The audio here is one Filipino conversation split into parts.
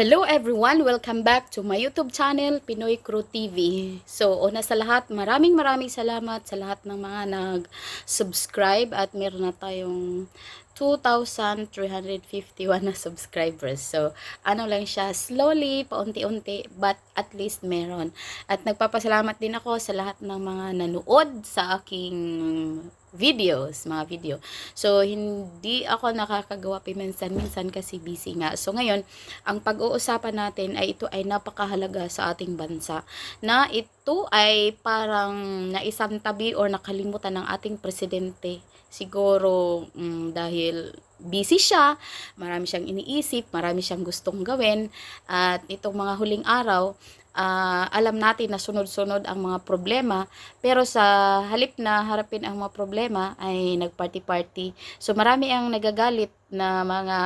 Hello everyone! Welcome back to my YouTube channel, Pinoy Crew TV. So, una sa lahat, maraming maraming salamat sa lahat ng mga nag-subscribe at meron na tayong 2,351 na subscribers. So, ano lang siya, slowly, paunti-unti, but at least meron. At nagpapasalamat din ako sa lahat ng mga nanood sa aking videos, mga video. So, hindi ako nakakagawa piminsan-minsan kasi busy nga. So, ngayon, ang pag-uusapan natin ay ito ay napakahalaga sa ating bansa. Na ito ay parang naisantabi or nakalimutan ng ating presidente. Siguro mm, dahil busy siya, marami siyang iniisip, marami siyang gustong gawin. At itong mga huling araw, ah, alam natin na sunod-sunod ang mga problema. Pero sa halip na harapin ang mga problema ay nagparty-party. So marami ang nagagalit na mga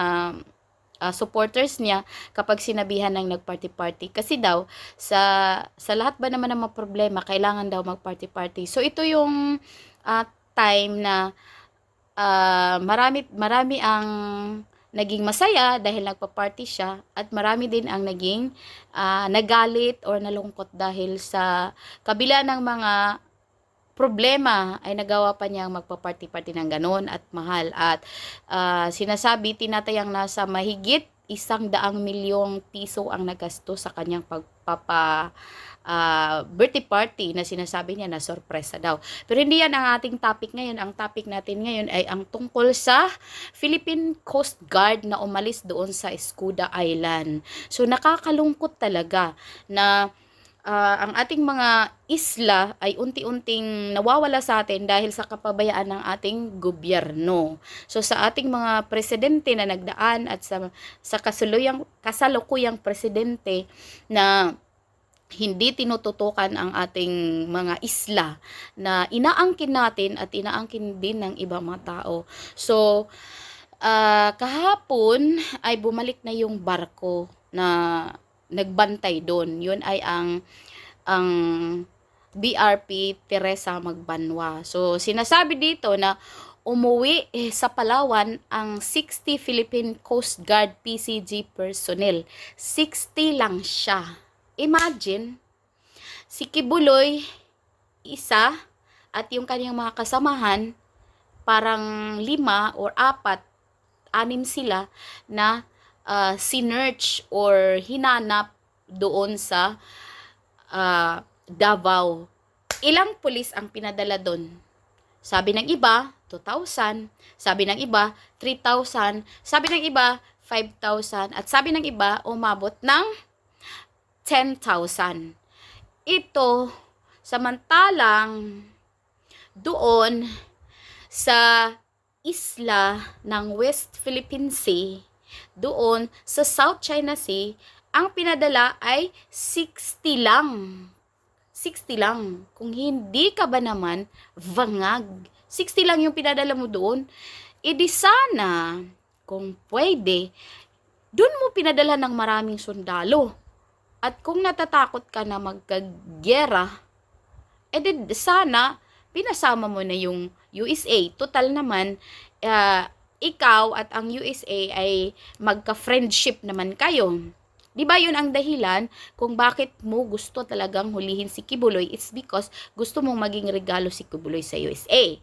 ah, supporters niya kapag sinabihan ng nagparty-party. Kasi daw sa sa lahat ba naman ng mga problema kailangan daw magparty-party. So ito yung ah, time na ah, marami marami ang naging masaya dahil nagpa-party siya at marami din ang naging ah, nagalit or nalungkot dahil sa kabila ng mga problema ay nagawa pa niyang magpa-party-party ng ganon at mahal. At ah, sinasabi tinatayang nasa mahigit isang daang milyong piso ang nagasto sa kanyang pagpapa ah, birthday party na sinasabi niya na sorpresa daw. Pero hindi yan ang ating topic ngayon. Ang topic natin ngayon ay ang tungkol sa Philippine Coast Guard na umalis doon sa Escuda Island. So nakakalungkot talaga na ah, ang ating mga isla ay unti-unting nawawala sa atin dahil sa kapabayaan ng ating gobyerno. So sa ating mga presidente na nagdaan at sa sa kasaluyang kasalukuyang presidente na hindi tinututukan ang ating mga isla na inaangkin natin at inaangkin din ng ibang mga tao. So, ah, kahapon ay bumalik na yung barko na nagbantay doon. Yun ay ang ang BRP Teresa Magbanwa. So, sinasabi dito na umuwi eh, sa Palawan ang 60 Philippine Coast Guard PCG personnel. 60 lang siya. Imagine, si Kibuloy, isa, at yung kanyang mga kasamahan, parang lima or apat, anim sila na uh, sinerch or hinanap doon sa ah, Davao. Ilang pulis ang pinadala doon? Sabi ng iba, 2,000. Sabi ng iba, 3,000. Sabi ng iba, 5,000. At sabi ng iba, umabot ng 10,000. Ito, samantalang doon sa isla ng West Philippine Sea, doon sa South China Sea, ang pinadala ay 60 lang. 60 lang. Kung hindi ka ba naman, vangag. 60 lang yung pinadala mo doon. E di sana, kung pwede, doon mo pinadala ng maraming sundalo. At kung natatakot ka na magkagyera, eh di sana, pinasama mo na yung USA. Total naman, ah, ikaw at ang USA ay magka-friendship naman kayo. Di ba yun ang dahilan kung bakit mo gusto talagang hulihin si Kibuloy? It's because gusto mong maging regalo si Kibuloy sa USA.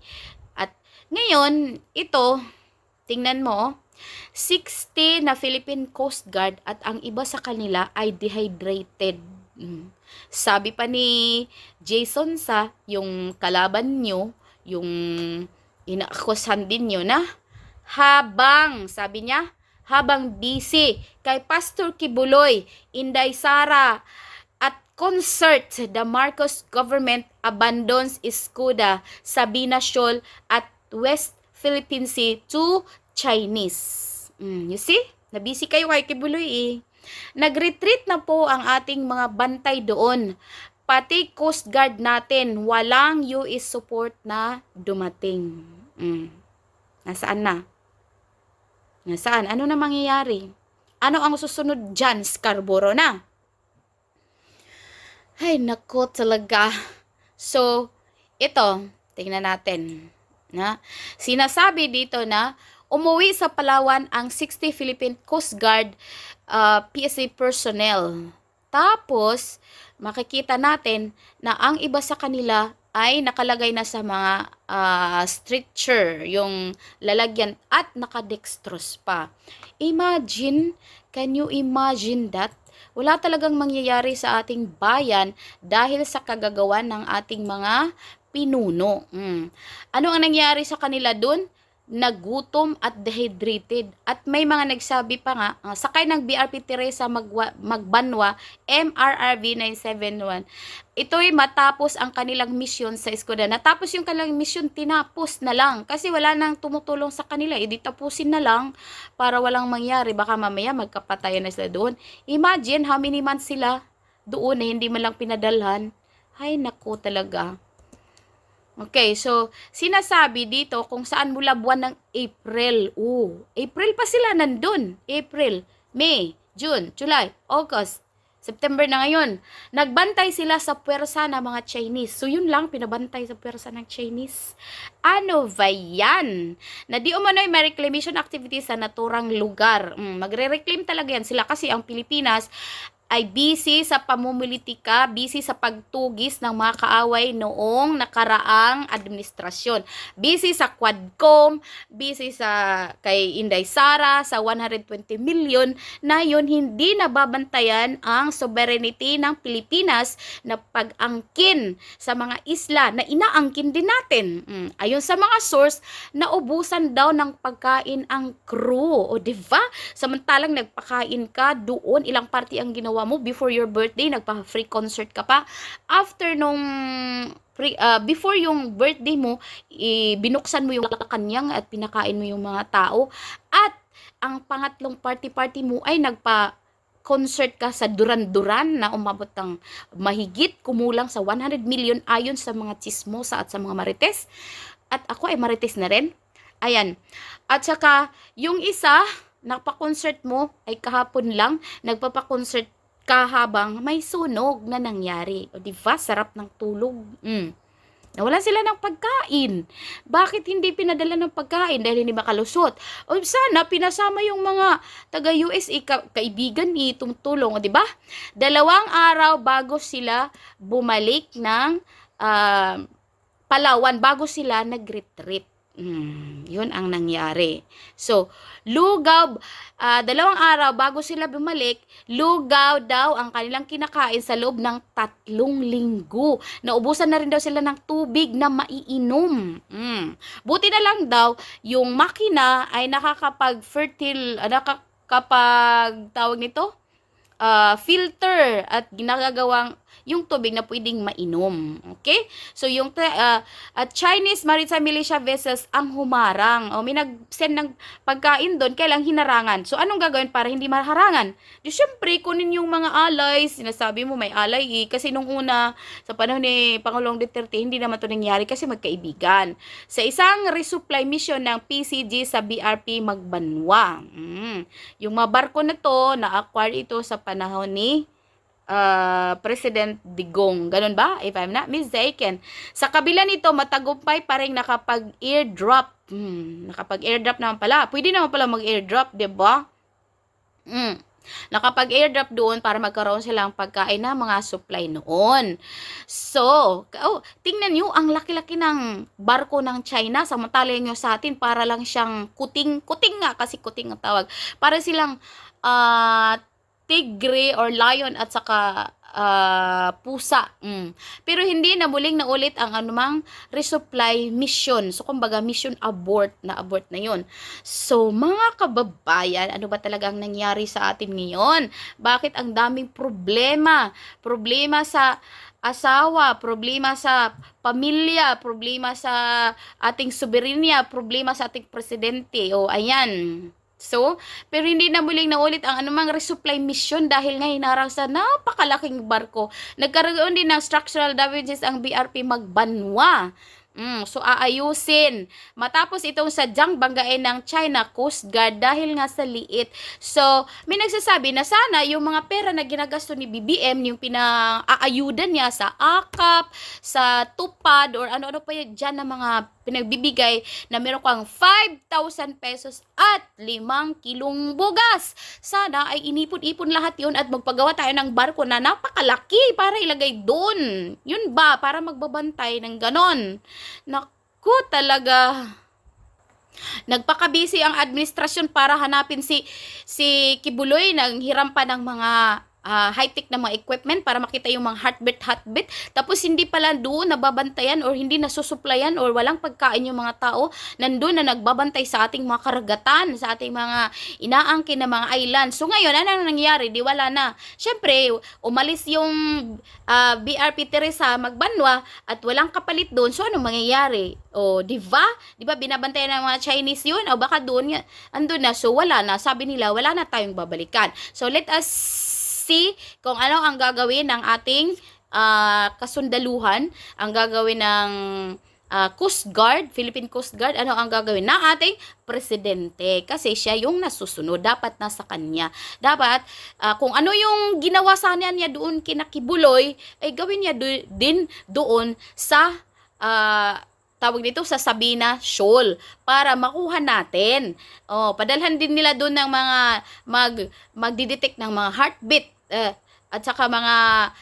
At ngayon, ito, tingnan mo, 60 na Philippine Coast Guard at ang iba sa kanila ay dehydrated. Mm. Sabi pa ni Jason sa yung kalaban nyo, yung inaakusan din nyo na habang, sabi niya, habang busy kay Pastor Kibuloy, Inday Sara, at concert, the Marcos government abandons Escuda, Sabina Shoal at West Philippine Sea to Chinese. Mm, you see? Nabisi kayo kay Kibuloy eh. Nag-retreat na po ang ating mga bantay doon. Pati Coast Guard natin, walang US support na dumating. Mm. Nasaan na? Nasaan? Ano na mangyayari? Ano ang susunod dyan? Scarborough na. Ay, nako talaga. So, ito, tingnan natin. Na, sinasabi dito na umuwi sa Palawan ang 60 Philippine Coast Guard ah, PSA personnel. Tapos, makikita natin na ang iba sa kanila ay nakalagay na sa mga ah, stretcher, yung lalagyan at nakadextrose pa. Imagine, can you imagine that? Wala talagang mangyayari sa ating bayan dahil sa kagagawan ng ating mga pinuno. Mm. Ano ang nangyari sa kanila dun? Nagutom at dehydrated. At may mga nagsabi pa nga, ah, sakay ng BRP Teresa Magwa, Magbanwa, MRRV 971. Ito'y matapos ang kanilang misyon sa Escoda. Natapos yung kanilang misyon, tinapos na lang. Kasi wala nang tumutulong sa kanila. E tapusin na lang para walang mangyari. Baka mamaya magkapatayan na sila doon. Imagine how many months sila doon na hindi man lang pinadalhan. Ay, nako talaga. Okay, so sinasabi dito kung saan mula buwan ng April. Oo, April pa sila nandun. April, May, June, July, August, September na ngayon. Nagbantay sila sa puwersa ng mga Chinese. So yun lang, pinabantay sa puwersa ng Chinese. Ano ba yan? Na di umano'y may reclamation activity sa naturang lugar. Mm, magre-reclaim talaga yan sila kasi ang Pilipinas ay busy sa pamumulitika, busy sa pagtugis ng mga kaaway noong nakaraang administrasyon. Busy sa Quadcom, busy sa kay Inday Sara sa 120 million na yun hindi nababantayan ang sovereignty ng Pilipinas na pag-angkin sa mga isla na inaangkin din natin. Mm, Ayon sa mga source, naubusan daw ng pagkain ang crew. O di ba? Samantalang nagpakain ka doon, ilang party ang ginawa mo before your birthday, nagpa-free concert ka pa. After nung free, ah, before yung birthday mo, i- binuksan mo yung kanyang at pinakain mo yung mga tao. At ang pangatlong party-party mo ay nagpa concert ka sa Duran-Duran na umabot ng mahigit kumulang sa 100 million ayon sa mga chismosa at sa mga marites. At ako ay marites na rin. Ayan. At saka, yung isa, nagpa-concert mo ay kahapon lang, nagpapa-concert ka habang may sunog na nangyari. O di ba? Sarap ng tulog. Mm. Nawala sila ng pagkain. Bakit hindi pinadala ng pagkain? Dahil hindi makalusot. O sana pinasama yung mga taga-USA ka- kaibigan ni itong tulong, o di ba? Dalawang araw bago sila bumalik ng ah, Palawan, bago sila nag-retreat. Mm, yun ang nangyari. So, lugaw, ah, dalawang araw bago sila bumalik, lugaw daw ang kanilang kinakain sa loob ng tatlong linggo. Naubusan na rin daw sila ng tubig na maiinom. Mm. Buti na lang daw, yung makina ay nakakapag-fertile, ah, nakakapag, tawag nito, ah, filter at ginagagawang yung tubig na pwedeng mainom. Okay? So, yung ah, at Chinese Maritime Militia vessels ang humarang. O, may nag-send ng pagkain doon, kailang hinarangan. So, anong gagawin para hindi maharangan? Di syempre, kunin yung mga allies. Sinasabi mo may ally eh. Kasi nung una, sa panahon ni Pangulong Duterte, hindi naman ito nangyari kasi magkaibigan. Sa isang resupply mission ng PCG sa BRP Magbanwa. Mm. Yung mga barko na to, na-acquire ito sa panahon ni uh, President Digong. Ganun ba? If I'm not mistaken. Sa kabila nito, matagumpay pa rin nakapag-airdrop. Hmm, nakapag-airdrop naman pala. Pwede naman pala mag-airdrop, 'di ba? Hmm. Nakapag-airdrop doon para magkaroon silang pagkain na mga supply noon. So, oh, tingnan nyo, ang laki-laki ng barko ng China, samantala nyo sa atin, para lang siyang kuting, kuting nga, kasi kuting ang tawag. Para silang, ah, tigre or lion at saka ah, pusa. Mm. Pero hindi na muling na ulit ang anumang resupply mission. So, kumbaga, mission abort na abort na yon So, mga kababayan, ano ba talagang nangyari sa atin ngayon? Bakit ang daming problema? Problema sa asawa, problema sa pamilya, problema sa ating soberenya, problema sa ating presidente. O, ayan. So, pero hindi na muling naulit ang anumang resupply mission dahil nga hinarang sa napakalaking barko. Nagkaroon din ng structural damages ang BRP Magbanwa. Mm, so aayusin. Matapos itong sadyang banggain ng China Coast Guard dahil nga sa liit. So, may nagsasabi na sana yung mga pera na ginagasto ni BBM, yung pinaayudan niya sa AKAP, sa TUPAD, or ano-ano pa yan dyan na mga pinagbibigay na meron kang 5,000 pesos at kilong bugas. Sana ay inipon-ipon lahat yun at magpagawa tayo ng barko na napakalaki para ilagay doon. Yun ba? Para magbabantay ng ganon. Naku talaga. Nagpakabisi ang administrasyon para hanapin si si Kibuloy nang hiram pa ng mga ah, high-tech na mga equipment para makita yung mga heartbeat heartbeat. Tapos hindi pala doon nababantayan or hindi nasusuplayan or walang pagkain yung mga tao nandun na nagbabantay sa ating mga karagatan sa ating mga inaangkin na mga island. So ngayon ano nangyayari di wala na. Syempre umalis yung ah, BRP Teresa magbanwa at walang kapalit doon. So ano mangyayari? O di ba? Di ba binabantayan ng mga Chinese yun? O baka doon andun na. So wala na. Sabi nila wala na tayong babalikan. So let us see kung ano ang gagawin ng ating ah, kasundaluhan ang gagawin ng ah, Coast Guard, Philippine Coast Guard, ano ang gagawin ng ating presidente kasi siya yung nasusunod, dapat nasa kanya. Dapat ah, kung ano yung ginawa sana niya doon kinakibuloy, ay gawin niya do- din doon sa ah, tawag dito sa Sabina Shoal para makuha natin. Oh, padalhan din nila doon ng mga mag magdidetect ng mga heartbeat eh, at saka mga,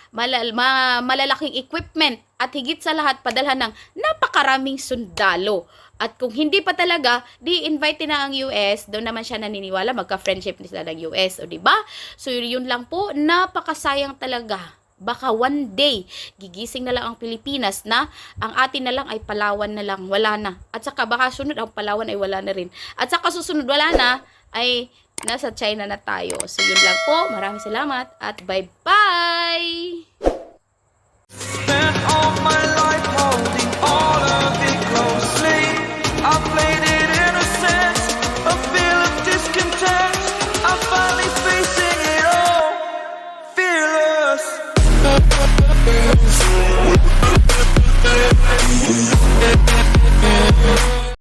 malal, mga malalaking equipment at higit sa lahat padalhan ng napakaraming sundalo. At kung hindi pa talaga, di invite na ang US, doon naman siya naniniwala, magka-friendship sila ng US, o di ba? So yun lang po, napakasayang talaga baka one day gigising na lang ang Pilipinas na ang atin na lang ay Palawan na lang, wala na. At saka baka sunod ang Palawan ay wala na rin. At saka susunod wala na ay nasa China na tayo. So yun lang po. Maraming salamat at bye-bye!